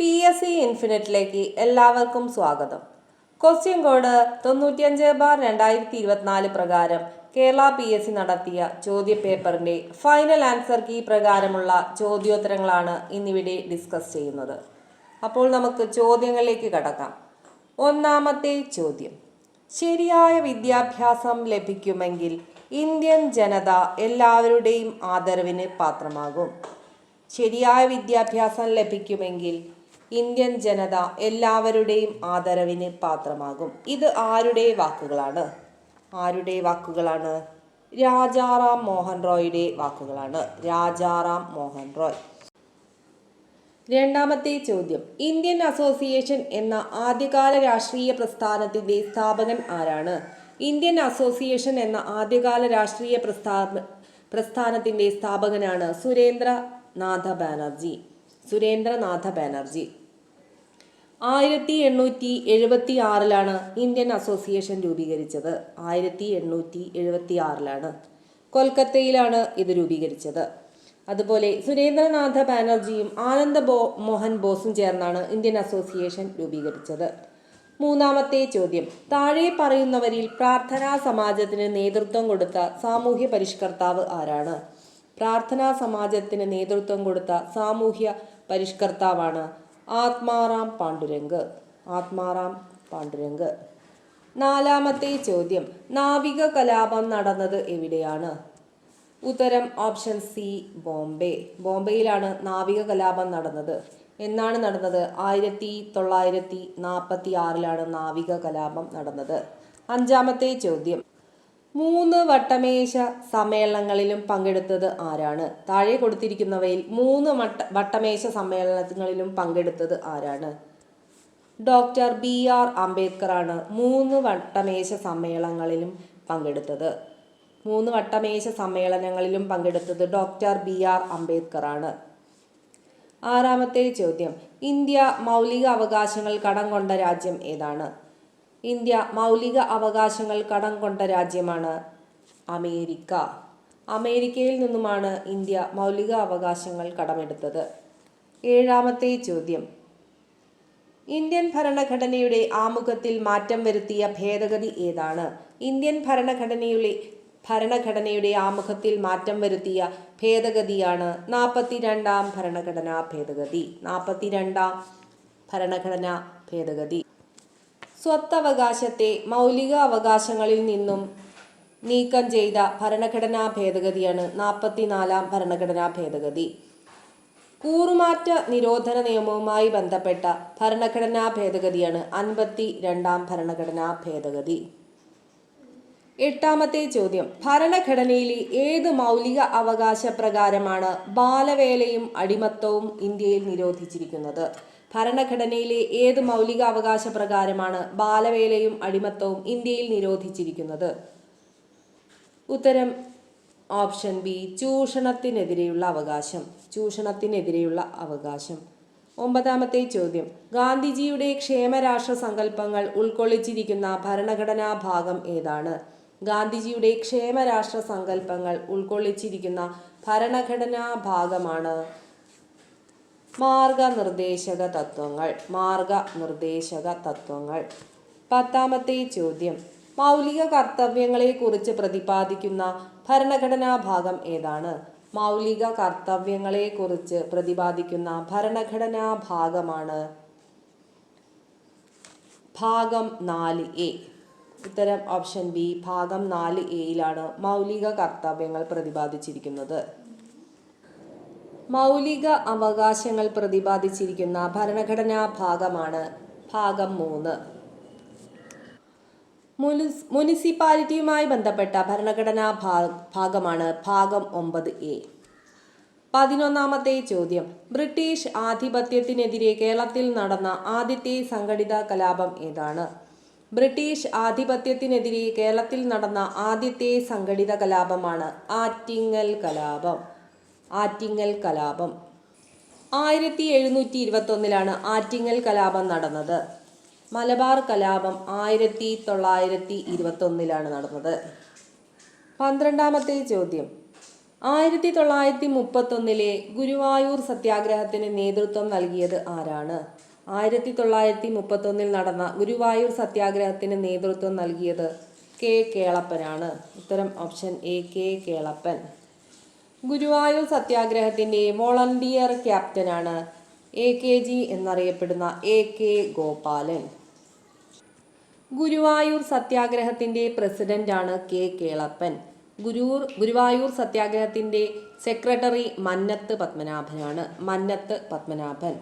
P S C ഇൻഫിനിറ്റിലേക്ക് എല്ലാവർക്കും സ്വാഗതം. Question code തൊണ്ണൂറ്റിയഞ്ച് ബാർ രണ്ടായിരത്തി ഇരുപത്തിനാല് പ്രകാരം കേരള പി എസ് സി നടത്തിയ ചോദ്യപേപ്പറിന്റെ ഫൈനൽ ആൻസർ കീ പ്രകാരമുള്ള ചോദ്യോത്തരങ്ങളാണ് ഇന്നിവിടെ ഡിസ്കസ് ചെയ്യുന്നത്. അപ്പോൾ നമുക്ക് ചോദ്യങ്ങളിലേക്ക് കടക്കാം. ഒന്നാമത്തെ ചോദ്യം. ശരിയായ വിദ്യാഭ്യാസം ലഭിക്കുമെങ്കിൽ ഇന്ത്യൻ ജനത എല്ലാവരുടെയും ആദരവിന് പാത്രമാകും. ശരിയായ വിദ്യാഭ്യാസം ലഭിക്കുമെങ്കിൽ ഇന്ത്യൻ ജനത എല്ലാവരുടെയും ആദരവിന് പാത്രമാകും. ഇത് ആരുടെ വാക്കുകളാണ്? ആരുടെ വാക്കുകളാണ്? രാജാറാം മോഹൻ റോയുടെ വാക്കുകളാണ്. രാജാറാം മോഹൻ റോയ്. രണ്ടാമത്തെ ചോദ്യം. ഇന്ത്യൻ അസോസിയേഷൻ എന്ന ആദ്യകാല രാഷ്ട്രീയ പ്രസ്ഥാനത്തിന്റെ സ്ഥാപകൻ ആരാണ്? ഇന്ത്യൻ അസോസിയേഷൻ എന്ന ആദ്യകാല രാഷ്ട്രീയ പ്രസ്ഥാന പ്രസ്ഥാനത്തിന്റെ സ്ഥാപകനാണ് സുരേന്ദ്രനാഥ ബാനർജി. സുരേന്ദ്രനാഥ ബാനർജി. ആയിരത്തി എണ്ണൂറ്റി എഴുപത്തി ആറിലാണ് ഇന്ത്യൻ അസോസിയേഷൻ രൂപീകരിച്ചത്. ആയിരത്തി എണ്ണൂറ്റി എഴുപത്തി ആറിലാണ് കൊൽക്കത്തയിലാണ് ഇത് രൂപീകരിച്ചത്. അതുപോലെ സുരേന്ദ്രനാഥ ബാനർജിയും ആനന്ദ ബോ മോഹൻ ബോസും ചേർന്നാണ് ഇന്ത്യൻ അസോസിയേഷൻ രൂപീകരിച്ചത്. മൂന്നാമത്തെ ചോദ്യം. താഴെ പറയുന്നവരിൽ പ്രാർത്ഥനാ സമാജത്തിന് നേതൃത്വം കൊടുത്ത സാമൂഹ്യ പരിഷ്കർത്താവ് ആരാണ്? പ്രാർത്ഥനാ സമാജത്തിന് നേതൃത്വം കൊടുത്ത സാമൂഹ്യ പരിഷ്കർത്താവാണ് ആത്മാറാം പാണ്ഡുരംഗ്. ആത്മാറാം പാണ്ഡുരംഗ്. നാലാമത്തെ ചോദ്യം നാവിക കലാപം നടന്നത് എവിടെയാണ്? ഉത്തരം ഓപ്ഷൻ സി ബോംബെ. ബോംബെയിലാണ് നാവിക കലാപം നടന്നത്. എന്നാണ് നടന്നത്? ആയിരത്തി തൊള്ളായിരത്തി നാൽപ്പത്തി ആറിലാണ് നാവിക കലാപം നടന്നത്. അഞ്ചാമത്തെ ചോദ്യം മൂന്ന് വട്ടമേശ സമ്മേളനങ്ങളിലും പങ്കെടുത്തത് ആരാണ്? താഴെ കൊടുത്തിരിക്കുന്നവയിൽ മൂന്ന് വട്ട വട്ടമേശ സമ്മേളനങ്ങളിലും പങ്കെടുത്തത് ആരാണ്? ഡോക്ടർ ബി ആർ അംബേദ്കർ ആണ് മൂന്ന് വട്ടമേശ സമ്മേളനങ്ങളിലും പങ്കെടുത്തത്. മൂന്ന് വട്ടമേശ സമ്മേളനങ്ങളിലും പങ്കെടുത്തത് ഡോക്ടർ ബി ആർ അംബേദ്കർ ആണ് ആറാമത്തെ ചോദ്യം. ഇന്ത്യ മൗലിക അവകാശങ്ങൾ കടം കൊണ്ട രാജ്യം ഏതാണ്? ഇന്ത്യ മൗലിക അവകാശങ്ങൾ കടം കൊണ്ട രാജ്യമാണ് അമേരിക്ക. അമേരിക്കയിൽ നിന്നുമാണ് ഇന്ത്യ മൗലിക അവകാശങ്ങൾ കടമെടുത്തത്. ഏഴാമത്തെ ചോദ്യം. ഇന്ത്യൻ ഭരണഘടനയുടെ ആമുഖത്തിൽ മാറ്റം വരുത്തിയ ഭേദഗതി ഏതാണ്? ഇന്ത്യൻ ഭരണഘടനയുടെ ഭരണഘടനയുടെ ആമുഖത്തിൽ മാറ്റം വരുത്തിയ ഭേദഗതിയാണ് നാൽപ്പത്തിരണ്ടാം ഭരണഘടനാ ഭേദഗതി. നാൽപ്പത്തിരണ്ടാം ഭരണഘടനാ ഭേദഗതി. സ്വത്തവകാശത്തെ മൗലിക അവകാശങ്ങളിൽ നിന്നും നീക്കം ചെയ്ത ഭരണഘടനാ ഭേദഗതിയാണ് നാൽപ്പത്തിനാലാം ഭരണഘടനാ ഭേദഗതി. കൂറുമാറ്റ നിരോധന നിയമവുമായി ബന്ധപ്പെട്ട ഭരണഘടനാ ഭേദഗതിയാണ് അൻപത്തി രണ്ടാം ഭരണഘടനാ ഭേദഗതി. എട്ടാമത്തെ ചോദ്യം. ഭരണഘടനയിലെ ഏത് മൗലിക അവകാശ പ്രകാരമാണ് ബാലവേലയും അടിമത്തവും ഇന്ത്യയിൽ നിരോധിച്ചിരിക്കുന്നത്? ഭരണഘടനയിലെ ഏത് മൗലികാവകാശ പ്രകാരമാണ് ബാലവേലയും അടിമത്തവും ഇന്ത്യയിൽ നിരോധിച്ചിരിക്കുന്നത്? ഉത്തരം ഓപ്ഷൻ ബി ചൂഷണത്തിനെതിരെയുള്ള അവകാശം. ചൂഷണത്തിനെതിരെയുള്ള അവകാശം. ഒമ്പതാമത്തെ ചോദ്യം. ഗാന്ധിജിയുടെ ക്ഷേമരാഷ്ട്ര സങ്കല്പങ്ങൾ ഉൾക്കൊള്ളിച്ചിരിക്കുന്ന ഭരണഘടനാ ഭാഗം ഏതാണ്? ഗാന്ധിജിയുടെ ക്ഷേമരാഷ്ട്ര സങ്കല്പങ്ങൾ ഉൾക്കൊള്ളിച്ചിരിക്കുന്ന ഭരണഘടനാ ഭാഗമാണ് മാർഗനിർദ്ദേശക തത്വങ്ങൾ മാർഗനിർദ്ദേശക തത്വങ്ങൾ പത്താമത്തെ ചോദ്യം. മൗലിക കർത്തവ്യങ്ങളെക്കുറിച്ച് പ്രതിപാദിക്കുന്ന ഭരണഘടനാ ഭാഗം ഏതാണ്? മൗലിക കർത്തവ്യങ്ങളെക്കുറിച്ച് പ്രതിപാദിക്കുന്ന ഭരണഘടനാ ഭാഗമാണ് ഭാഗം നാല് എ. ഉത്തരം ഓപ്ഷൻ ബി. ഭാഗം നാല് എയിലാണ് മൗലിക കർത്തവ്യങ്ങൾ പ്രതിപാദിച്ചിരിക്കുന്നത്. മൗലിക അവകാശങ്ങൾ പ്രതിപാദിച്ചിരിക്കുന്ന ഭരണഘടനാ ഭാഗമാണ് ഭാഗം മൂന്ന്. മുനിസിപ്പാലിറ്റിയുമായി ബന്ധപ്പെട്ട ഭരണഘടനാ ഭാഗമാണ് ഭാഗം ഒമ്പത് എ. പതിനൊന്നാമത്തെ ചോദ്യം. ബ്രിട്ടീഷ് ആധിപത്യത്തിനെതിരെ കേരളത്തിൽ നടന്ന ആദ്യത്തെ സംഘടിത കലാപം ഏതാണ്? ബ്രിട്ടീഷ് ആധിപത്യത്തിനെതിരെ കേരളത്തിൽ നടന്ന ആദ്യത്തെ സംഘടിത കലാപമാണ് ആറ്റിങ്ങൽ കലാപം. ആറ്റിങ്ങൽ കലാപം. ആയിരത്തി എഴുന്നൂറ്റി ഇരുപത്തൊന്നിലാണ് ആറ്റിങ്ങൽ കലാപം നടന്നത്. മലബാർ കലാപം ആയിരത്തി തൊള്ളായിരത്തി ഇരുപത്തൊന്നിലാണ് നടന്നത്. പന്ത്രണ്ടാമത്തെ ചോദ്യം. ആയിരത്തി തൊള്ളായിരത്തി മുപ്പത്തൊന്നിലെ ഗുരുവായൂർ സത്യാഗ്രഹത്തിന് നേതൃത്വം നൽകിയത് ആരാണ്? ആയിരത്തി തൊള്ളായിരത്തി മുപ്പത്തൊന്നിൽ നടന്ന ഗുരുവായൂർ സത്യാഗ്രഹത്തിന് നേതൃത്വം നൽകിയത് കെ കേളപ്പനാണ്. ഉത്തരം option A K Kelappan. Guruvayur സത്യാഗ്രഹത്തിന്റെ volunteer ക്യാപ്റ്റനാണ് എ കെ ജി എന്നറിയപ്പെടുന്ന എ കെ ഗോപാലൻ. ഗുരുവായൂർ സത്യാഗ്രഹത്തിന്റെ പ്രസിഡന്റാണ് കെ കേളപ്പൻ. ഗുരൂർ ഗുരുവായൂർ സത്യാഗ്രഹത്തിന്റെ സെക്രട്ടറി മന്നത്ത് പത്മനാഭനാണ് മന്നത്ത് പത്മനാഭൻ.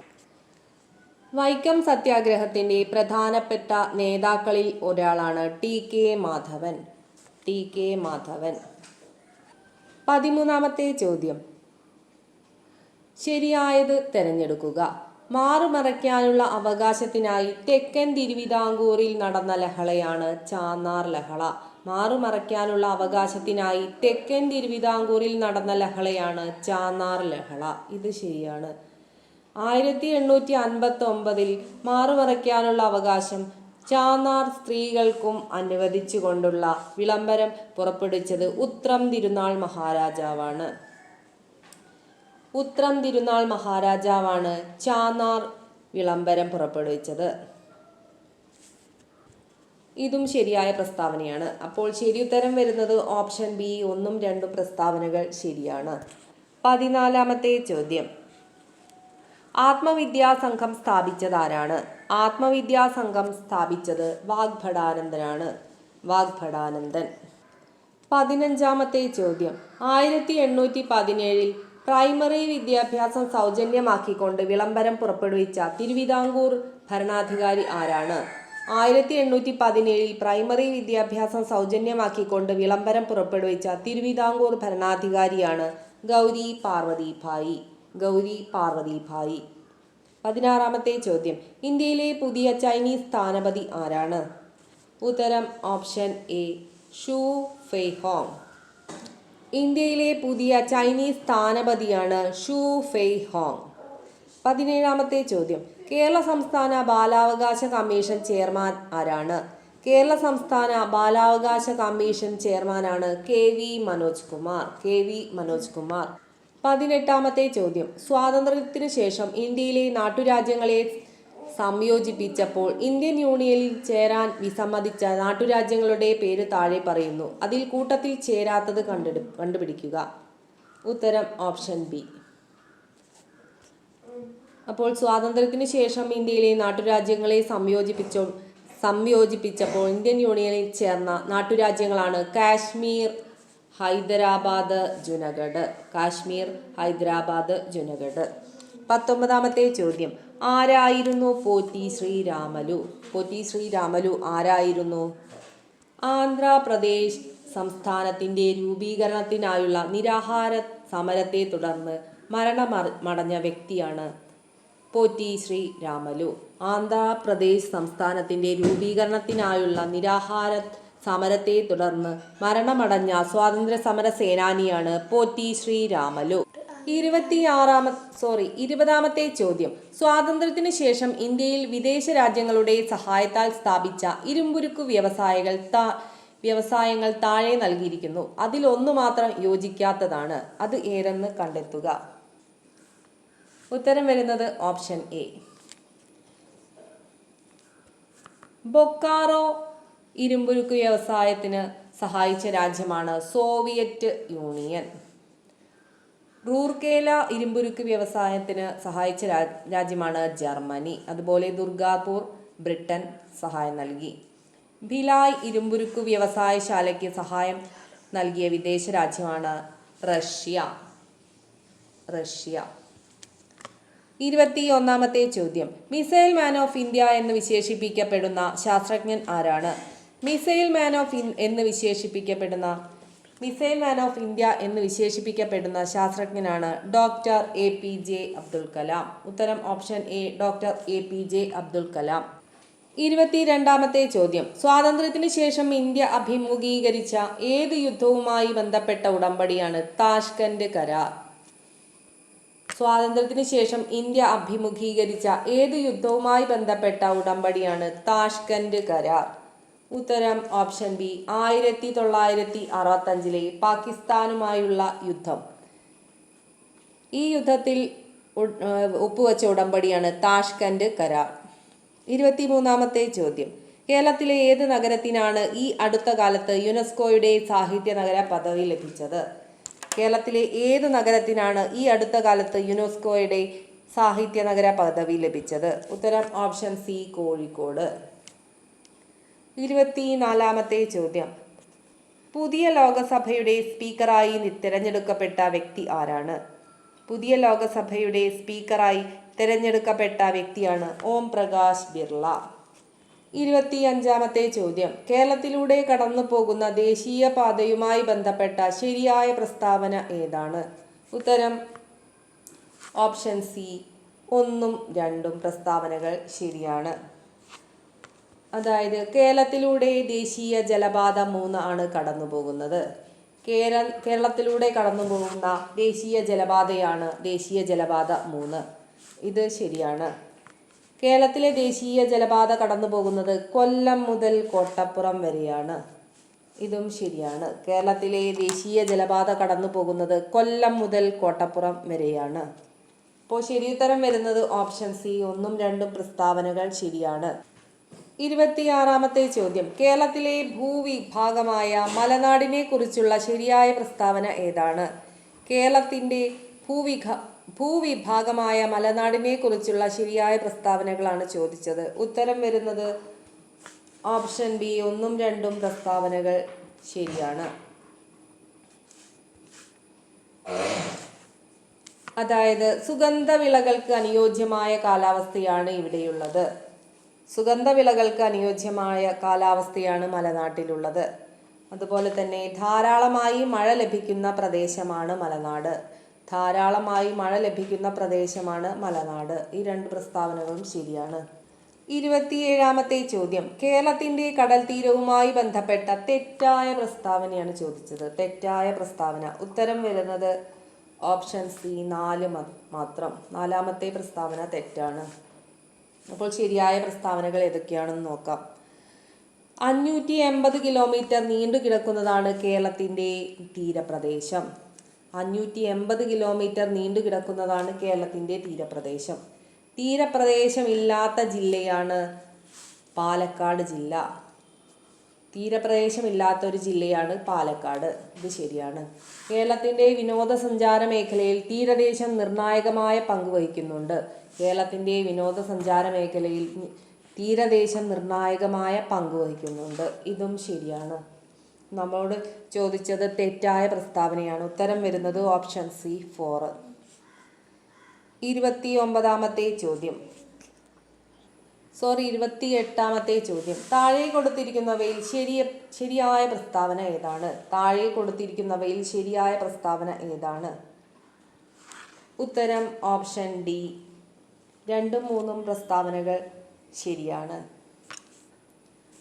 വൈക്കം സത്യാഗ്രഹത്തിന്റെ പ്രധാനപ്പെട്ട നേതാക്കളിൽ ഒരാളാണ് T K Madhavan. T K Madhavan. പതിമൂന്നാമത്തെ ചോദ്യം. ശരിയായത് തിരഞ്ഞെടുക്കുക. മാറുമറയ്ക്കാനുള്ള അവകാശത്തിനായി തെക്കൻ തിരുവിതാംകൂറിൽ നടന്ന ലഹളയാണ് ചാന്നാർ ലഹള. മാറുമറയ്ക്കാനുള്ള അവകാശത്തിനായി തെക്കൻ തിരുവിതാംകൂറിൽ നടന്ന ലഹളയാണ് ചാന്നാർ ലഹള. ഇത് ശരിയാണ്. ആയിരത്തി എണ്ണൂറ്റി അൻപത്തി ഒമ്പതിൽ മാറുമറയ്ക്കാനുള്ള അവകാശം ചാന്നാർ സ്ത്രീകൾക്കും അനുവദിച്ചുകൊണ്ടുള്ള വിളംബരം പുറപ്പെടുവിച്ചത് ഉത്രം തിരുനാൾ മഹാരാജാവാണ്. ഉത്രം തിരുനാൾ മഹാരാജാവാണ് ചാന്നാർ വിളംബരം പുറപ്പെടുവിച്ചത്. ഇതും ശരിയായ പ്രസ്താവനയാണ്. അപ്പോൾ ശരിയുത്തരം വരുന്നത് ഓപ്ഷൻ ബി ഒന്നും രണ്ടും പ്രസ്താവനകൾ ശരിയാണ്. പതിനാലാമത്തെ ചോദ്യം. ആത്മവിദ്യാ സംഘം സ്ഥാപിച്ചത് ആരാണ് ആത്മവിദ്യാ സംഘം സ്ഥാപിച്ചത് വാഗ്ഭടാനന്ദനാണ്. വാഗ്ഭടാനന്ദൻ. പതിനഞ്ചാമത്തെ ചോദ്യം. ആയിരത്തി എണ്ണൂറ്റി പതിനേഴിൽ പ്രൈമറി വിദ്യാഭ്യാസം സൗജന്യമാക്കിക്കൊണ്ട് വിളംബരം പുറപ്പെടുവിച്ച തിരുവിതാംകൂർ ഭരണാധികാരി ആരാണ്? ആയിരത്തി എണ്ണൂറ്റി പതിനേഴിൽ പ്രൈമറി വിദ്യാഭ്യാസം സൗജന്യമാക്കിക്കൊണ്ട് വിളംബരം പുറപ്പെടുവിച്ച തിരുവിതാംകൂർ ഭരണാധികാരിയാണ് ഗൗരി പാർവതിഭായി. ഗൗരി പാർവതിഭായി. പതിനാറാമത്തെ ചോദ്യം. ഇന്ത്യയിലെ പുതിയ ചൈനീസ് സ്ഥാനപതി ആരാണ്? ഉത്തരം ഓപ്ഷൻ എ ഷു ഫെയ്ഹോങ്. ഇന്ത്യയിലെ പുതിയ ചൈനീസ് സ്ഥാനപതിയാണ് ഷു ഫെയ്ഹോങ്. പതിനേഴാമത്തെ ചോദ്യം. കേരള സംസ്ഥാന ബാലാവകാശ കമ്മീഷൻ ചെയർമാൻ ആരാണ്? കേരള സംസ്ഥാന ബാലാവകാശ കമ്മീഷൻ ചെയർമാനാണ് K V Manoj Kumar. K V Manoj Kumar. പതിനെട്ടാമത്തെ ചോദ്യം. സ്വാതന്ത്ര്യത്തിന് ശേഷം ഇന്ത്യയിലെ നാട്ടുരാജ്യങ്ങളെ സംയോജിപ്പിച്ചപ്പോൾ ഇന്ത്യൻ യൂണിയനിൽ ചേരാൻ വിസമ്മതിച്ച നാട്ടുരാജ്യങ്ങളുടെ പേര് താഴെ പറയുന്നു. അതിൽ കൂട്ടത്തിൽ ചേരാത്തത് കണ്ടെടു കണ്ടുപിടിക്കുക. ഉത്തരം ഓപ്ഷൻ ബി. അപ്പോൾ സ്വാതന്ത്ര്യത്തിന് ശേഷം ഇന്ത്യയിലെ നാട്ടുരാജ്യങ്ങളെ സംയോജിപ്പിച്ചോ സംയോജിപ്പിച്ചപ്പോൾ ഇന്ത്യൻ യൂണിയനിൽ ചേർന്ന നാട്ടുരാജ്യങ്ങളാണ് കാശ്മീർ ഹൈദരാബാദ് ജുനഗഡ്. കാശ്മീർ ഹൈദരാബാദ് ജുനഗഡ്. പത്തൊമ്പതാമത്തെ ചോദ്യം. ആരായിരുന്നു പോറ്റി ശ്രീരാമലു? പോറ്റി ശ്രീരാമലു ആരായിരുന്നു? ആന്ധ്രാപ്രദേശ് സംസ്ഥാനത്തിന്റെ രൂപീകരണത്തിനായുള്ള നിരാഹാര സമരത്തെ തുടർന്ന് മരണമടഞ്ഞ വ്യക്തിയാണ് പോറ്റി ശ്രീ രാമലു ആന്ധ്രാപ്രദേശ് സംസ്ഥാനത്തിന്റെ രൂപീകരണത്തിനായുള്ള നിരാഹാര സമരത്തെ തുടർന്ന് മരണമടഞ്ഞ സ്വാതന്ത്ര്യ സമര സേനാനിയാണ് പോറ്റി ശ്രീരാമലു. ഇരുപത്തിയാറാമ സോറി ഇരുപതാമത്തെ ചോദ്യം. സ്വാതന്ത്ര്യത്തിന് ശേഷം ഇന്ത്യയിൽ വിദേശ രാജ്യങ്ങളുടെ സഹായത്താൽ സ്ഥാപിച്ച ഇരുമ്പുരുക്കു വ്യവസായകൾ താ വ്യവസായങ്ങൾ താഴെ നൽകിയിരിക്കുന്നു. അതിൽ ഒന്ന് മാത്രം യോജിക്കാത്തതാണ്. അത് ഏതെന്ന് കണ്ടെത്തുക? ഉത്തരം വരുന്നത് ഓപ്ഷൻ എ. ബൊക്കാറോ ഇരുമ്പുരുക്ക് വ്യവസായത്തിന് സഹായിച്ച രാജ്യമാണ് സോവിയറ്റ് യൂണിയൻ. റൂർക്കേല ഇരുമ്പുരുക്ക് വ്യവസായത്തിന് സഹായിച്ച രാജ്യമാണ് ജർമ്മനി. അതുപോലെ ദുർഗാപൂർ ബ്രിട്ടൻ സഹായം നൽകി. ഭിലായ് ഇരുമ്പുരുക്ക് വ്യവസായശാലയ്ക്ക് സഹായം നൽകിയ വിദേശ രാജ്യമാണ് റഷ്യ. റഷ്യ. ഇരുപത്തി ഒന്നാമത്തെ ചോദ്യം. മിസൈൽ മാൻ ഓഫ് ഇന്ത്യ എന്ന് വിശേഷിപ്പിക്കപ്പെടുന്ന ശാസ്ത്രജ്ഞൻ ആരാണ്? മിസൈൽ മാൻ ഓഫ് എന്ന് വിശേഷിപ്പിക്കപ്പെടുന്ന മിസൈൽ മാൻ ഓഫ് ഇന്ത്യ എന്ന് വിശേഷിപ്പിക്കപ്പെടുന്ന ശാസ്ത്രജ്ഞനാണ് doctor A P J Abdul Kalam. ഉത്തരം option A doctor A P J Abdul Kalam. ഇരുപത്തിരണ്ടാമത്തെ ചോദ്യം. സ്വാതന്ത്ര്യത്തിന് ശേഷം ഇന്ത്യ അഭിമുഖീകരിച്ച ഏത് യുദ്ധവുമായി ബന്ധപ്പെട്ട ഉടമ്പടിയാണ് താഷ്കൻഡ് കരാർ? സ്വാതന്ത്ര്യത്തിന് ശേഷം ഇന്ത്യ അഭിമുഖീകരിച്ച ഏത് യുദ്ധവുമായി ബന്ധപ്പെട്ട ഉടമ്പടിയാണ് താഷ്കൻഡ് കരാർ? ഉത്തരം ഓപ്ഷൻ ബി ആയിരത്തി തൊള്ളായിരത്തി അറുപത്തഞ്ചിലെ പാകിസ്ഥാനുമായുള്ള യുദ്ധം. ഈ യുദ്ധത്തിൽ ഒപ്പുവച്ച ഉടമ്പടിയാണ് താഷ്കൻഡ് കരാർ. ഇരുപത്തിമൂന്നാമത്തെ ചോദ്യം. കേരളത്തിലെ ഏത് നഗരത്തിനാണ് ഈ അടുത്ത കാലത്ത് യുനെസ്കോയുടെ സാഹിത്യ നഗര പദവി ലഭിച്ചത്? കേരളത്തിലെ ഏത് നഗരത്തിനാണ് ഈ അടുത്ത കാലത്ത് യുനെസ്കോയുടെ സാഹിത്യ നഗര പദവി ലഭിച്ചത്? ഉത്തരം ഓപ്ഷൻ സി കോഴിക്കോട്. ഇരുപത്തിനാലാമത്തെ ചോദ്യം. പുതിയ ലോകസഭയുടെ സ്പീക്കറായി തിരഞ്ഞെടുക്കപ്പെട്ട വ്യക്തി ആരാണ്? പുതിയ ലോകസഭയുടെ സ്പീക്കറായി തിരഞ്ഞെടുക്കപ്പെട്ട വ്യക്തിയാണ് ഓം പ്രകാശ് ബിർള. ഇരുപത്തി അഞ്ചാമത്തെ ചോദ്യം. കേരളത്തിലൂടെ കടന്നു പോകുന്ന ദേശീയ പാതയുമായി ബന്ധപ്പെട്ട ശരിയായ പ്രസ്താവന ഏതാണ്? ഉത്തരം ഓപ്ഷൻ സി ഒന്നും രണ്ടും പ്രസ്താവനകൾ ശരിയാണ്. അതായത് കേരളത്തിലൂടെ ദേശീയ ജലപാത മൂന്ന് ആണ് കടന്നു പോകുന്നത് കേര കേരളത്തിലൂടെ കടന്നു പോകുന്ന ദേശീയ ജലപാതയാണ് ദേശീയ ജലപാത മൂന്ന്. ഇത് ശരിയാണ്. കേരളത്തിലെ ദേശീയ ജലപാത കടന്നു പോകുന്നത് കൊല്ലം മുതൽ കോട്ടപ്പുറം വരെയാണ്. ഇതും ശരിയാണ്. കേരളത്തിലെ ദേശീയ ജലപാത കടന്നു പോകുന്നത് കൊല്ലം മുതൽ കോട്ടപ്പുറം വരെയാണ്. അപ്പോൾ ശരിയുത്തരം വരുന്നത് ഓപ്ഷൻ സി. ഒന്നും രണ്ടും പ്രസ്താവനകൾ ശരിയാണ്. ഇരുപത്തിയാറാമത്തെ ചോദ്യം. കേരളത്തിലെ ഭൂവിഭാഗമായ മലനാടിനെ കുറിച്ചുള്ള ശരിയായ പ്രസ്താവന ഏതാണ്? കേരളത്തിന്റെ ഭൂവിഘ ഭൂവിഭാഗമായ മലനാടിനെ കുറിച്ചുള്ള ശരിയായ പ്രസ്താവനകളാണ് ചോദിച്ചത്. ഉത്തരം വരുന്നത് ഓപ്ഷൻ ബി ഒന്നും രണ്ടും പ്രസ്താവനകൾ ശരിയാണ്. അതായത് സുഗന്ധവിളകൾക്ക് അനുയോജ്യമായ കാലാവസ്ഥയാണ് ഇവിടെയുള്ളത്. സുഗന്ധവിളകൾക്ക് അനുയോജ്യമായ കാലാവസ്ഥയാണ് മലനാട്ടിലുള്ളത്. അതുപോലെ തന്നെ ധാരാളമായി മഴ ലഭിക്കുന്ന പ്രദേശമാണ് മലനാട്. ധാരാളമായി മഴ ലഭിക്കുന്ന പ്രദേശമാണ് മലനാട്. ഈ രണ്ട് പ്രസ്താവനകളും ശരിയാണ്. ഇരുപത്തിയേഴാമത്തെ ചോദ്യം. കേരളത്തിന്റെ കടൽ തീരവുമായി ബന്ധപ്പെട്ട തെറ്റായ പ്രസ്താവനയാണ് ചോദിച്ചത്. തെറ്റായ പ്രസ്താവന. ഉത്തരം വരുന്നത് ഓപ്ഷൻ സി നാല് മാത്രം. നാലാമത്തെ പ്രസ്താവന തെറ്റാണ്. അപ്പോൾ ശരിയായ പ്രസ്താവനകൾ ഏതൊക്കെയാണെന്ന് നോക്കാം. അഞ്ഞൂറ്റി എൺപത് കിലോമീറ്റർ നീണ്ടു കിടക്കുന്നതാണ് കേരളത്തിന്റെ തീരപ്രദേശം. അഞ്ഞൂറ്റി എൺപത് കിലോമീറ്റർ നീണ്ടു കിടക്കുന്നതാണ് കേരളത്തിന്റെ തീരപ്രദേശം. തീരപ്രദേശമില്ലാത്ത ജില്ലയാണ് പാലക്കാട് ജില്ല. തീരപ്രദേശമില്ലാത്ത ഒരു ജില്ലയാണ് പാലക്കാട്. ഇത് ശരിയാണ്. കേരളത്തിന്റെ വിനോദസഞ്ചാര മേഖലയിൽ തീരദേശം നിർണായകമായ പങ്ക് വഹിക്കുന്നുണ്ട്. കേരളത്തിന്റെ വിനോദസഞ്ചാര മേഖലയിൽ തീരദേശം നിർണായകമായ പങ്ക് വഹിക്കുന്നുണ്ട്. ഇതും ശരിയാണ്. നമ്മളോട് ചോദിച്ചത് തെറ്റായ പ്രസ്താവനയാണ്. ഉത്തരം വരുന്നത് ഓപ്ഷൻ സി ഫോർ. ഇരുപത്തി ഒമ്പതാമത്തെ ചോദ്യം. സോറി ഇരുപത്തി എട്ടാമത്തെ ചോദ്യം. താഴെ കൊടുത്തിരിക്കുന്നവയിൽ ശരിയ ശരിയായ പ്രസ്താവന ഏതാണ്? താഴെ കൊടുത്തിരിക്കുന്നവയിൽ ശരിയായ പ്രസ്താവന ഏതാണ്? ഉത്തരം ഓപ്ഷൻ ഡി. രണ്ടും മൂന്നും പ്രസ്താവനകൾ ശരിയാണ്.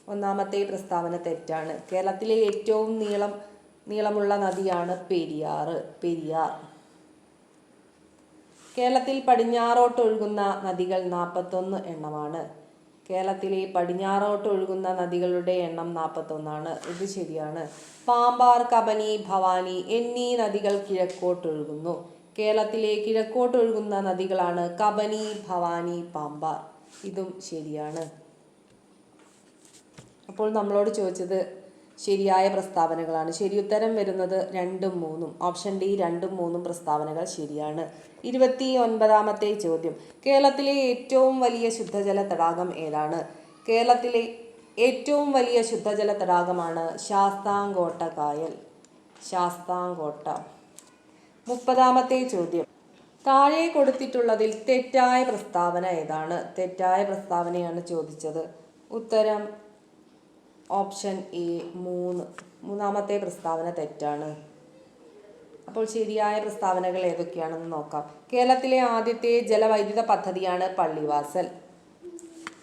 ഒന്നാമത്തെ പ്രസ്താവന തെറ്റാണ്. കേരളത്തിലെ ഏറ്റവും നീളം നീളമുള്ള നദിയാണ് പെരിയാർ പെരിയാർ. കേരളത്തിൽ പടിഞ്ഞാറോട്ട് ഒഴുകുന്ന നദികൾ നാൽപ്പത്തൊന്ന് എണ്ണമാണ്. കേരളത്തിലെ പടിഞ്ഞാറോട്ട് ഒഴുകുന്ന നദികളുടെ എണ്ണം നാൽപ്പത്തൊന്നാണ് ഇത് ശരിയാണ്. പാമ്പാർ കബനി ഭവാനി എന്നീ നദികൾ കിഴക്കോട്ടൊഴുകുന്നു കേരളത്തിലെ കിഴക്കോട്ടൊഴുകുന്ന നദികളാണ് കബനി ഭവാനി പാമ്പാർ. ഇതും ശരിയാണ്. അപ്പോൾ നമ്മളോട് ചോദിച്ചത് ശരിയായ പ്രസ്താവനകളാണ്. ശരിയുത്തരം വരുന്നത് രണ്ടും മൂന്നും. ഓപ്ഷൻ ഡി രണ്ടും മൂന്നും പ്രസ്താവനകൾ ശരിയാണ്. ഇരുപത്തി ഒൻപതാമത്തെ ചോദ്യം. കേരളത്തിലെ ഏറ്റവും വലിയ ശുദ്ധജല തടാകം ഏതാണ്? കേരളത്തിലെ ഏറ്റവും വലിയ ശുദ്ധജല തടാകമാണ് ശാസ്താംകോട്ട കായൽ. ശാസ്താംകോട്ട. മുപ്പതാമത്തെ ചോദ്യം. താഴെ കൊടുത്തിട്ടുള്ളതിൽ തെറ്റായ പ്രസ്താവന ഏതാണ്? തെറ്റായ പ്രസ്താവനയാണ് ചോദിച്ചത്. ഉത്തരം ഓപ്ഷൻ എ മൂന്ന് മൂന്നാമത്തെ പ്രസ്താവന തെറ്റാണ്. അപ്പോൾ ശരിയായ പ്രസ്താവനകൾ ഏതൊക്കെയാണെന്ന് നോക്കാം. കേരളത്തിലെ ആദ്യത്തെ ജലവൈദ്യുത പദ്ധതിയാണ് പള്ളിവാസൽ.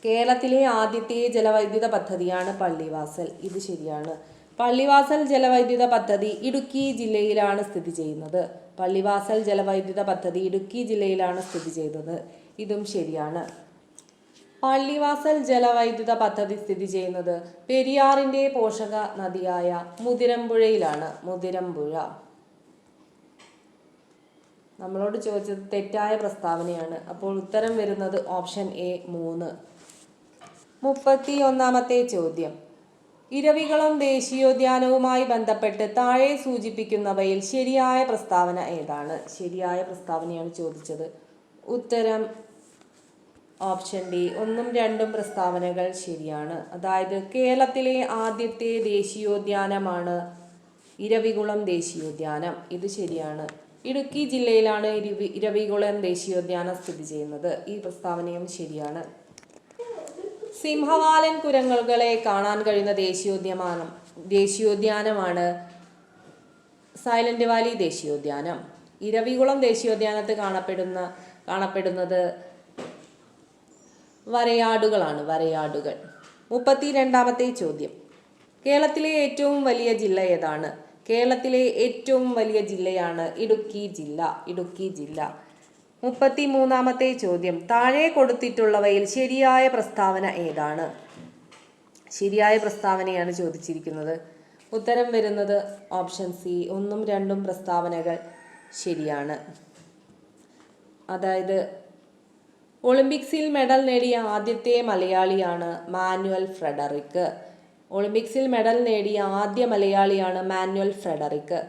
കേരളത്തിലെ ആദ്യത്തെ ജലവൈദ്യുത പദ്ധതിയാണ് പള്ളിവാസൽ. ഇത് ശരിയാണ്. പള്ളിവാസൽ ജലവൈദ്യുത പദ്ധതി ഇടുക്കി ജില്ലയിലാണ് സ്ഥിതി ചെയ്യുന്നത്. പള്ളിവാസൽ ജലവൈദ്യുത പദ്ധതി ഇടുക്കി ജില്ലയിലാണ് സ്ഥിതി ചെയ്യുന്നത് ഇതും ശരിയാണ്. പള്ളിവാസൽ ജലവൈദ്യുത പദ്ധതി സ്ഥിതി ചെയ്യുന്നത് പെരിയാറിന്റെ പോഷക നദിയായ മുതിരമ്പുഴയിലാണ്. മുതിരമ്പുഴ. നമ്മളോട് ചോദിച്ചത് തെറ്റായ പ്രസ്താവനയാണ്. അപ്പോൾ ഉത്തരം വരുന്നത് ഓപ്ഷൻ എ മൂന്ന്. മുപ്പത്തി ഒന്നാമത്തെ ചോദ്യം. ഇരവികളും ദേശീയോദ്യാനവുമായി ബന്ധപ്പെട്ട് താഴെ സൂചിപ്പിക്കുന്നവയിൽ ശരിയായ പ്രസ്താവന ഏതാണ്? ശരിയായ പ്രസ്താവനയാണ് ചോദിച്ചത്. ഉത്തരം ഓപ്ഷൻ ഡി ഒന്നും രണ്ടും പ്രസ്താവനകൾ ശരിയാണ്. അതായത് കേരളത്തിലെ ആദ്യത്തെ ദേശീയോദ്യാനമാണ് ഇരവികുളം ദേശീയോദ്യാനം. ഇത് ശരിയാണ്. ഇടുക്കി ജില്ലയിലാണ് ഇരവി ഇരവികുളം ദേശീയോദ്യാനം സ്ഥിതി ചെയ്യുന്നത്. ഈ പ്രസ്താവനയും ശരിയാണ്. സിംഹവാലൻ കുരങ്ങുകളെ കാണാൻ കഴിയുന്ന ദേശീയോദ്യാനം ദേശീയോദ്യാനമാണ് സൈലന്റ് വാലി ദേശീയോദ്യാനം. ഇരവികുളം ദേശീയോദ്യാനത്ത് കാണപ്പെടുന്ന കാണപ്പെടുന്നത് വരയാടുകളാണ് വരയാടുകൾ. മുപ്പത്തി രണ്ടാമത്തെ ചോദ്യം. കേരളത്തിലെ ഏറ്റവും വലിയ ജില്ല ഏതാണ്? കേരളത്തിലെ ഏറ്റവും വലിയ ജില്ലയാണ് ഇടുക്കി ജില്ല ഇടുക്കി ജില്ല. മുപ്പത്തി മൂന്നാമത്തെ ചോദ്യം. താഴെ കൊടുത്തിട്ടുള്ളവയിൽ ശരിയായ പ്രസ്താവന ഏതാണ്? ശരിയായ പ്രസ്താവനയാണ് ചോദിച്ചിരിക്കുന്നത്. ഉത്തരം വരുന്നത് ഓപ്ഷൻ സി. ഒന്നും രണ്ടും പ്രസ്താവനകൾ ശരിയാണ്. അതായത് ഒളിമ്പിക്സിൽ മെഡൽ നേടിയ ആദ്യത്തെ മലയാളിയാണ് മാനുവൽ ഫ്രെഡറിക്ക് ഒളിമ്പിക്സിൽ മെഡൽ നേടിയ ആദ്യ മലയാളിയാണ് Manuel Frederick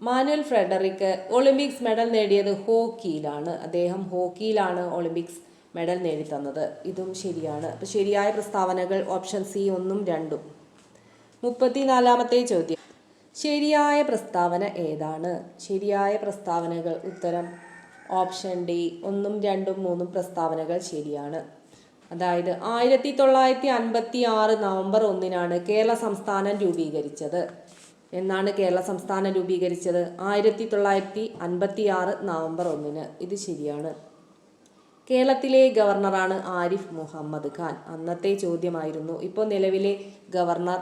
Manuel Frederick Olympics medal നേടിയത് ഹോക്കിയിലാണ്. അദ്ദേഹം ഹോക്കിയിലാണ് ഒളിമ്പിക്സ് മെഡൽ നേടിത്തന്നത്. ഇതും ശരിയാണ്. അപ്പോൾ ശരിയായ പ്രസ്താവനകൾ ഓപ്ഷൻ സി ഒന്നും രണ്ടും. മുപ്പത്തിനാലാമത്തെ ചോദ്യം. ശരിയായ പ്രസ്താവന ഏതാണ്? ശരിയായ പ്രസ്താവനകൾ ഉത്തരം ഓപ്ഷൻ ഡി ഒന്നും രണ്ടും മൂന്നും പ്രസ്താവനകൾ ശരിയാണ്. അതായത് ആയിരത്തി തൊള്ളായിരത്തി അൻപത്തി ആറ് നവംബർ ഒന്നിനാണ് കേരള സംസ്ഥാനം രൂപീകരിച്ചത്. എന്നാണ് കേരള സംസ്ഥാനം രൂപീകരിച്ചത്? ആയിരത്തി തൊള്ളായിരത്തി അൻപത്തി ആറ് നവംബർ ഒന്നിന്. ഇത് ശരിയാണ്. കേരളത്തിലെ ഗവർണറാണ് ആരിഫ് മുഹമ്മദ് ഖാൻ. അന്നത്തെ ചോദ്യമായിരുന്നു. ഇപ്പോൾ നിലവിലെ ഗവർണർ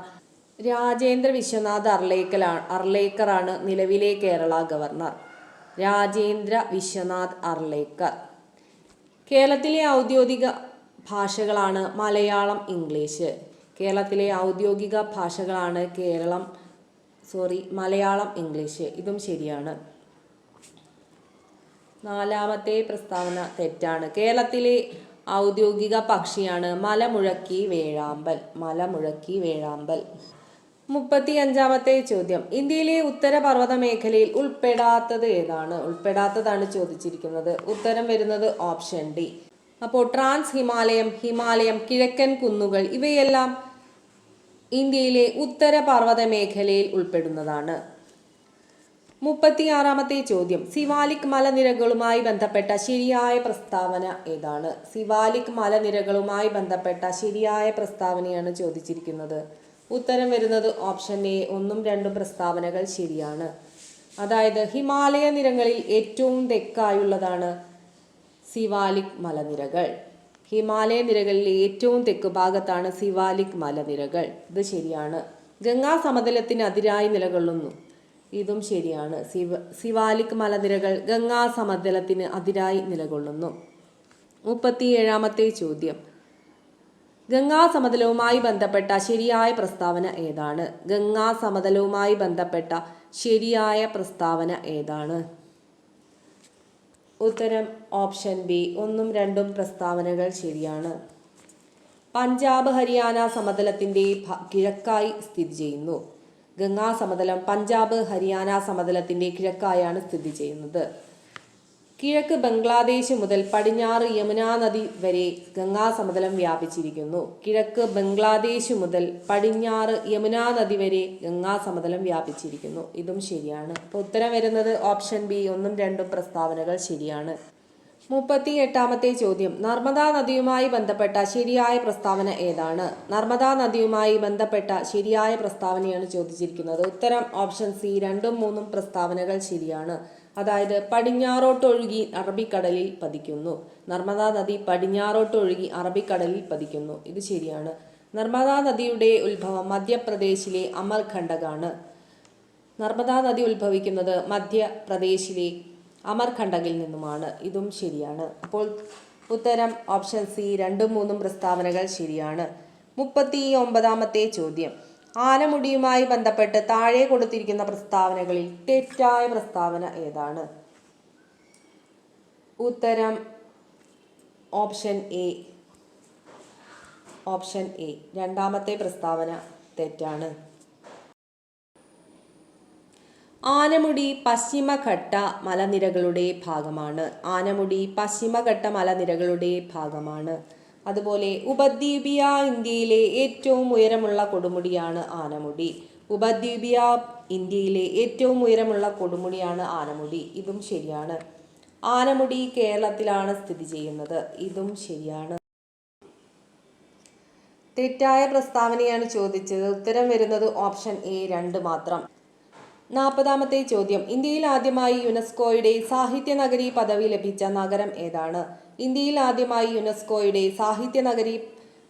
രാജേന്ദ്ര വിശ്വനാഥ് അർലേക്കലാണ് അർലേക്കറാണ് നിലവിലെ കേരള ഗവർണർ. രാജേന്ദ്ര വിശ്വനാഥ് അർലേക്കർ. കേരളത്തിലെ ഔദ്യോഗിക ഭാഷകളാണ് മലയാളം ഇംഗ്ലീഷ്. കേരളത്തിലെ ഔദ്യോഗിക ഭാഷകളാണ് കേരളം സോറി മലയാളം ഇംഗ്ലീഷ്. ഇതും ശരിയാണ്. നാലാമത്തെ പ്രസ്താവന തെറ്റാണ്. കേരളത്തിലെ ഔദ്യോഗിക പക്ഷിയാണ് മലമുഴക്കി വേഴാമ്പൽ. മലമുഴക്കി വേഴാമ്പൽ. മുപ്പത്തി അഞ്ചാമത്തെ ചോദ്യം. ഇന്ത്യയിലെ ഉത്തരപർവത മേഖലയിൽ ഉൾപ്പെടാത്തത് ഏതാണ്? ഉൾപ്പെടാത്തതാണ് ചോദിച്ചിരിക്കുന്നത്. ഉത്തരം വരുന്നത് ഓപ്ഷൻ ഡി. അപ്പോൾ ട്രാൻസ് ഹിമാലയം ഹിമാലയം കിഴക്കൻ കുന്നുകൾ ഇവയെല്ലാം ഇന്ത്യയിലെ ഉത്തരപർവത മേഖലയിൽ ഉൾപ്പെടുന്നതാണ്. മുപ്പത്തിയാറാമത്തെ ചോദ്യം. സിവാലിക് മലനിരകളുമായി ബന്ധപ്പെട്ട ശരിയായ പ്രസ്താവന ഏതാണ്? സിവാലിക് മലനിരകളുമായി ബന്ധപ്പെട്ട ശരിയായ പ്രസ്താവനയാണ് ചോദിച്ചിരിക്കുന്നത്. ഉത്തരം വരുന്നത് ഓപ്ഷൻ എ. ഒന്നും രണ്ടും പ്രസ്താവനകൾ ശരിയാണ്. അതായത് ഹിമാലയ നിരങ്ങളിൽ ഏറ്റവും തെക്കായുള്ളതാണ് സിവാലിക് മലനിരകൾ. ഹിമാലയ നിരകളിലെ ഏറ്റവും തെക്ക് ഭാഗത്താണ് സിവാലിക് മലനിരകൾ. ഇത് ശരിയാണ്. ഗംഗാ സമതലത്തിന് അതിരായി നിലകൊള്ളുന്നു. ഇതും ശരിയാണ്. സിവ സിവാലിക് മലനിരകൾ ഗംഗാ സമതലത്തിന് അതിരായി നിലകൊള്ളുന്നു. മുപ്പത്തിയേഴാമത്തെ ചോദ്യം. ഗംഗാ സമതലവുമായി ബന്ധപ്പെട്ട ശരിയായ പ്രസ്താവന ഏതാണ്? ഗംഗാ സമതലവുമായി ബന്ധപ്പെട്ട ശരിയായ പ്രസ്താവന ഏതാണ്? ഉത്തരം ഓപ്ഷൻ ബി. ഒന്നും രണ്ടും പ്രസ്താവനകൾ ശരിയാണ്. പഞ്ചാബ് ഹരിയാന സമതലത്തിന്റെ കിഴക്കായി സ്ഥിതി ചെയ്യുന്നു. ഗംഗാ സമതലം പഞ്ചാബ് ഹരിയാന സമതലത്തിന്റെ കിഴക്കായാണ് സ്ഥിതി ചെയ്യുന്നത്. കിഴക്ക് ബംഗ്ലാദേശ് മുതൽ പടിഞ്ഞാറ് യമുനാ നദി വരെ ഗംഗാ സമതലം വ്യാപിച്ചിരിക്കുന്നു. കിഴക്ക് ബംഗ്ലാദേശ് മുതൽ പടിഞ്ഞാറ് യമുനാ നദി വരെ ഗംഗാ സമതലം വ്യാപിച്ചിരിക്കുന്നു. ഇതും ശരിയാണ്. അപ്പോൾ ഉത്തരം വരുന്നത് ഓപ്ഷൻ ബി. ഒന്നും രണ്ടും പ്രസ്താവനകൾ ശരിയാണ്. മുപ്പത്തി എട്ടാമത്തെ ചോദ്യം. നർമ്മദാ നദിയുമായി ബന്ധപ്പെട്ട ശരിയായ പ്രസ്താവന ഏതാണ്? നർമ്മദാ നദിയുമായി ബന്ധപ്പെട്ട ശരിയായ പ്രസ്താവനയാണ് ചോദിച്ചിരിക്കുന്നത്. ഉത്തരം ഓപ്ഷൻ സി. രണ്ടും മൂന്നും പ്രസ്താവനകൾ ശരിയാണ്. അതായത് പടിഞ്ഞാറോട്ടൊഴുകി അറബിക്കടലിൽ പതിക്കുന്നു. നർമ്മദാ നദി പടിഞ്ഞാറോട്ടൊഴുകി അറബിക്കടലിൽ പതിക്കുന്നു. ഇത് ശരിയാണ്. നർമ്മദാ നദിയുടെ ഉത്ഭവം മധ്യപ്രദേശിലെ അമർഖണ്ഡകാണ്. നർമ്മദാ നദി ഉത്ഭവിക്കുന്നത് മധ്യപ്രദേശിലെ അമർഖണ്ഡകിൽ നിന്നുമാണ്. ഇതും ശരിയാണ്. അപ്പോൾ ഉത്തരം ഓപ്ഷൻ സി. രണ്ടും മൂന്നും പ്രസ്താവനകൾ ശരിയാണ്. മുപ്പത്തി ഒമ്പതാമത്തെ ചോദ്യം. ആനമുടിയുമായി ബന്ധപ്പെട്ട് താഴെ കൊടുത്തിരിക്കുന്ന പ്രസ്താവനകളിൽ തെറ്റായ പ്രസ്താവന ഏതാണ്? ഉത്തരം ഓപ്ഷൻ എ. Option A. രണ്ടാമത്തെ പ്രസ്താവന തെറ്റാണ്. ആനമുടി പശ്ചിമഘട്ട മലനിരകളുടെ ഭാഗമാണ്. ആനമുടി പശ്ചിമഘട്ട മലനിരകളുടെ ഭാഗമാണ്. അതുപോലെ ഉപദ്വീപിയ ഇന്ത്യയിലെ ഏറ്റവും ഉയരമുള്ള കൊടുമുടിയാണ് ആനമുടി. ഉപദ്വീപിയ ഇന്ത്യയിലെ ഏറ്റവും ഉയരമുള്ള കൊടുമുടിയാണ് ആനമുടി. ഇതും ശരിയാണ്. ആനമുടി കേരളത്തിലാണ് സ്ഥിതി ചെയ്യുന്നത്. ഇതും ശരിയാണ്. തെറ്റായ പ്രസ്താവനയാണ് ചോദിച്ചത്. ഉത്തരം വരുന്നത് ഓപ്ഷൻ എ രണ്ട് മാത്രം. നാൽപ്പതാമത്തെ ചോദ്യം. ഇന്ത്യയിൽ ആദ്യമായി യുനെസ്കോയുടെ സാഹിത്യ നഗരി പദവി ലഭിച്ച നഗരം ഏതാണ്? ഇന്ത്യയിൽ ആദ്യമായി യുനെസ്കോയുടെ സാഹിത്യ നഗരി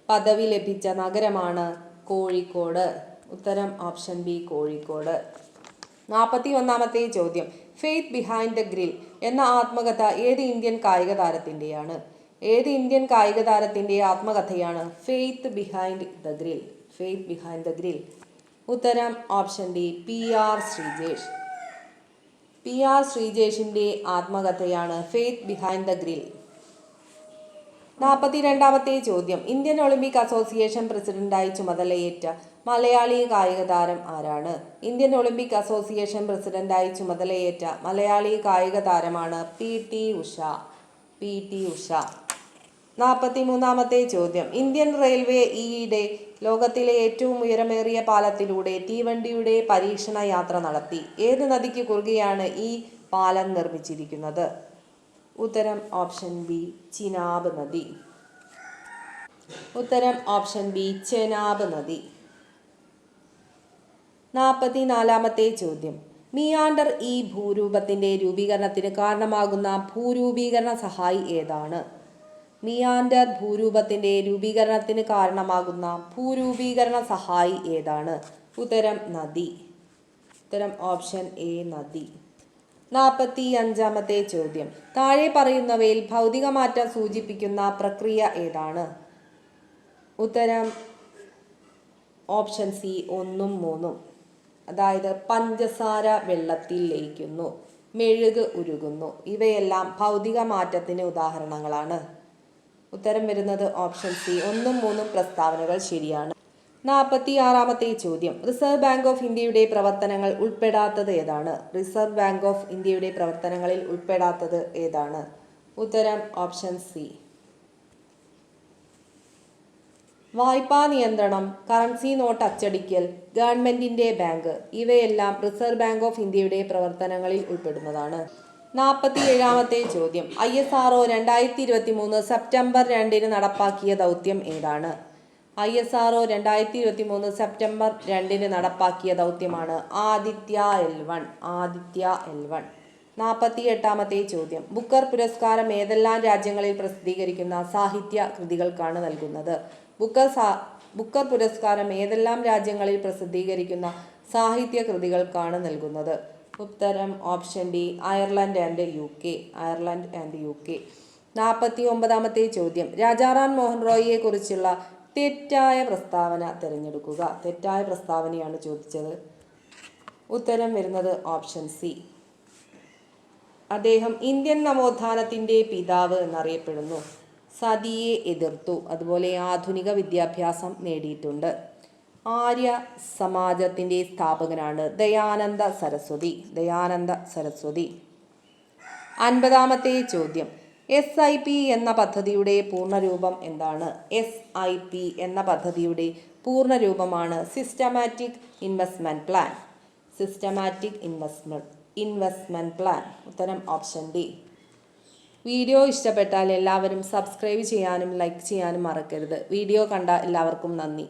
പദവി ലഭിച്ച നഗരമാണ് കോഴിക്കോട്. ഉത്തരം ഓപ്ഷൻ ബി കോഴിക്കോട്. നാൽപ്പത്തി ഒന്നാമത്തെ ചോദ്യം. ഫെയ്ത്ത് ബിഹൈൻഡ് ദ ഗ്രിൽ എന്ന ആത്മകഥ ഏത് ഇന്ത്യൻ കായിക താരത്തിന്റെയാണ് ഏത് ഇന്ത്യൻ കായിക താരത്തിന്റെ ആത്മകഥയാണ് faith behind the grill faith behind the grill ഉത്തരം option D P R Sreejesh. P R ശ്രീജേഷിന്റെ ആത്മകഥയാണ് ഫെയ്ത്ത് ബിഹൈൻഡ് ദ ഗ്രിൽ നാൽപ്പത്തി രണ്ടാമത്തെ ചോദ്യം. ഇന്ത്യൻ ഒളിമ്പിക് അസോസിയേഷൻ പ്രസിഡന്റായി ചുമതലയേറ്റ മലയാളി കായിക താരം ആരാണ്? ഇന്ത്യൻ ഒളിമ്പിക് അസോസിയേഷൻ പ്രസിഡന്റായി ചുമതലയേറ്റ മലയാളി കായിക താരമാണ് P T Usha. P T Usha. നാൽപ്പത്തി മൂന്നാമത്തെ ചോദ്യം. ഇന്ത്യൻ റെയിൽവേ ഈയിടെ ലോകത്തിലെ ഏറ്റവും ഉയരമേറിയ പാലത്തിലൂടെ തീവണ്ടിയുടെ പരീക്ഷണ യാത്ര നടത്തി. ഏത് നദിക്ക് കുറുകെയാണ് ഈ പാലം നിർമ്മിച്ചിരിക്കുന്നത്? ഉത്തരം ഓപ്ഷൻ ബി ചിനാബ് നദി. ഉത്തരം ഓപ്ഷൻ ബി ചെനാബ് നദി. നാൽപ്പത്തി നാലാമത്തെ ചോദ്യം. മിയാണ്ടർ ഈ ഭൂരൂപത്തിന്റെ രൂപീകരണത്തിന് കാരണമാകുന്ന ഭൂരൂപീകരണ സഹായി ഏതാണ്? മിയാൻഡർ ഭൂരൂപത്തിന്റെ രൂപീകരണത്തിന് കാരണമാകുന്ന ഭൂരൂപീകരണ സഹായി ഏതാണ്? ഉത്തരം നദി. ഉത്തരം ഓപ്ഷൻ എ നദി. നാൽപ്പത്തി അഞ്ചാമത്തെ ചോദ്യം. താഴെ പറയുന്നവയിൽ ഭൗതിക മാറ്റം സൂചിപ്പിക്കുന്ന പ്രക്രിയ ഏതാണ്? ഉത്തരം ഓപ്ഷൻ സി ഒന്നും മൂന്നും. അതായത് പഞ്ചസാര വെള്ളത്തിൽ ലയിക്കുന്നു മെഴുക് ഉരുകുന്നു. ഇവയെല്ലാം ഭൗതിക മാറ്റത്തിന് ഉദാഹരണങ്ങളാണ്. ഉത്തരം വരുന്നത് ഓപ്ഷൻ സി ഒന്നും മൂന്നും പ്രസ്താവനകൾ ശരിയാണ്. നാൽപ്പത്തി ആറാമത്തെ ചോദ്യം. റിസർവ് ബാങ്ക് ഓഫ് ഇന്ത്യയുടെ പ്രവർത്തനങ്ങൾ ഉൾപ്പെടാത്തത് ഏതാണ്? റിസർവ് ബാങ്ക് ഓഫ് ഇന്ത്യയുടെ പ്രവർത്തനങ്ങളിൽ ഉൾപ്പെടാത്തത് ഏതാണ്? ഉത്തരം ഓപ്ഷൻ സി. വായ്പാ നിയന്ത്രണം കറൻസി നോട്ട് അച്ചടിക്കൽ ഗവൺമെന്റിന്റെ ബാങ്ക് ഇവയെല്ലാം റിസർവ് ബാങ്ക് ഓഫ് ഇന്ത്യയുടെ പ്രവർത്തനങ്ങളിൽ ഉൾപ്പെടുന്നതാണ്. നാൽപ്പത്തി ഏഴാമത്തെ ചോദ്യം. ഐ എസ് ആർ രണ്ടായിരത്തി ഇരുപത്തി മൂന്ന് സെപ്റ്റംബർ രണ്ടിന് നടപ്പാക്കിയ ദൗത്യം ഏതാണ്? ഐ എസ് ആർ ഒ രണ്ടായിരത്തി ഇരുപത്തി മൂന്ന് സെപ്റ്റംബർ രണ്ടിന് നടപ്പാക്കിയ ദൗത്യമാണ് Aditya L one. Aditya L one. നാൽപ്പത്തി എട്ടാമത്തെ ചോദ്യം. ബുക്കർ പുരസ്കാരം ഏതെല്ലാം രാജ്യങ്ങളിൽ പ്രസിദ്ധീകരിക്കുന്ന സാഹിത്യ കൃതികൾക്കാണ് നൽകുന്നത്? ബുക്കർ ബുക്കർ പുരസ്കാരം ഏതെല്ലാം രാജ്യങ്ങളിൽ പ്രസിദ്ധീകരിക്കുന്ന സാഹിത്യ കൃതികൾക്കാണ് നൽകുന്നത്? ഉത്തരം option D Ireland and U K. Ireland and U K. നാൽപ്പത്തി ഒമ്പതാമത്തെ ചോദ്യം. രാജാറാം മോഹൻ റോയിയെ കുറിച്ചുള്ള തെറ്റായ പ്രസ്താവന തിരഞ്ഞെടുക്കുക. തെറ്റായ പ്രസ്താവനയാണ് ചോദിച്ചത്. ഉത്തരം വരുന്നത് ഓപ്ഷൻ സി. അദ്ദേഹം ഇന്ത്യൻ നവോത്ഥാനത്തിന്റെ പിതാവ് എന്നറിയപ്പെടുന്നു. സതിയെ എതിർത്തു. അതുപോലെ ആധുനിക വിദ്യാഭ്യാസം നേടിയിട്ടുണ്ട്. ആര്യ സമാജത്തിന്റെ സ്ഥാപകനാണ് ദയാനന്ദ സരസ്വതി. ദയാനന്ദ സരസ്വതി. അൻപതാമത്തെ ചോദ്യം. എസ് ഐ പി എന്ന പദ്ധതിയുടെ പൂർണരൂപം എന്താണ്? എസ് ഐ പി എന്ന പദ്ധതിയുടെ പൂർണരൂപമാണ് systematic investment plan systematic investment investment plan ഉത്തരം ഓപ്ഷൻ ഡി വീഡിയോ ഇഷ്ടപ്പെട്ടാൽ എല്ലാവരും സബ്സ്ക്രൈബ് ചെയ്യാനും ലൈക്ക് ചെയ്യാനും മറക്കരുത്. വീഡിയോ കണ്ട എല്ലാവർക്കും നന്ദി.